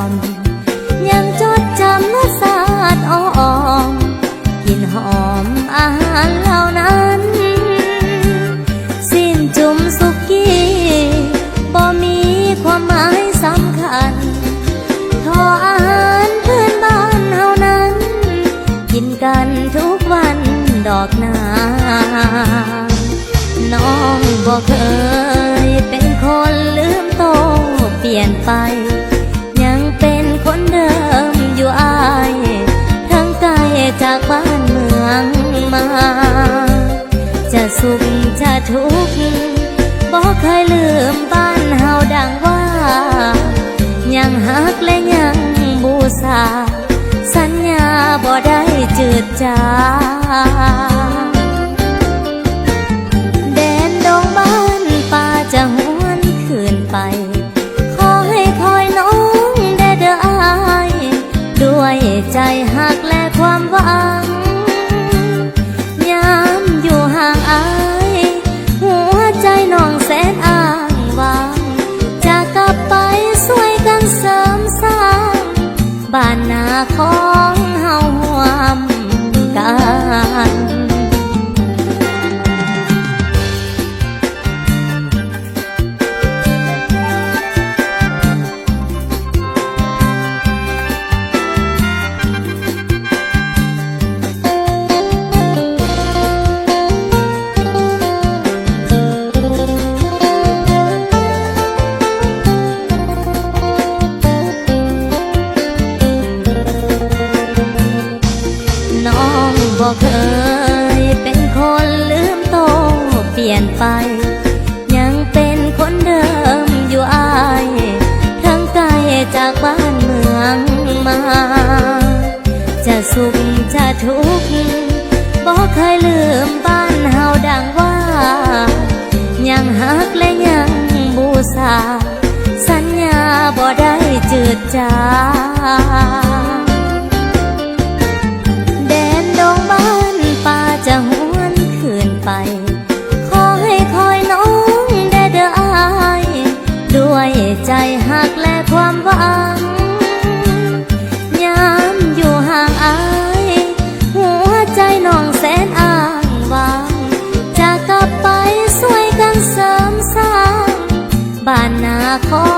อม ยังจดจำรสชาติอ่อนกลินหอมอาหารเหล่านั้น สิ้นจุ่มสุกี้บ่มีความหมายสำคัญทออาหารพื้นบ้านเฮานั้น กินกันทุกวันดอกนาน้องบ่เคยเป็นคนลืมโตเปลี่ยนไป ทุกข์บ่เคยลืมบ้านเฮาดังว่า ยังฮักและยังบูชาสัญญาบ่ได้จืดจางแดนดงบ้านป่าจะหวนคืนไป ขอให้คอยน้องได้เด้ออาย ด้วยใจหักและความหวัง บ้านนาขอ บองบ่เคยเป็นคนลืมโตเปลี่ยนไป ยังเป็นคนเดิมอยู่อาย ทั้งไกลจากบ้านเมืองมา จะสุขจะทุกข์บ่เคยลืมบ้านเฮาดังว่า ยังฮักและยังบูชา และความหวังยามอยู่ห่างอายหัวใจน้องแสนอ่างวางจะกลับไปสวยกันเสริมสร้างบ้านนาขอ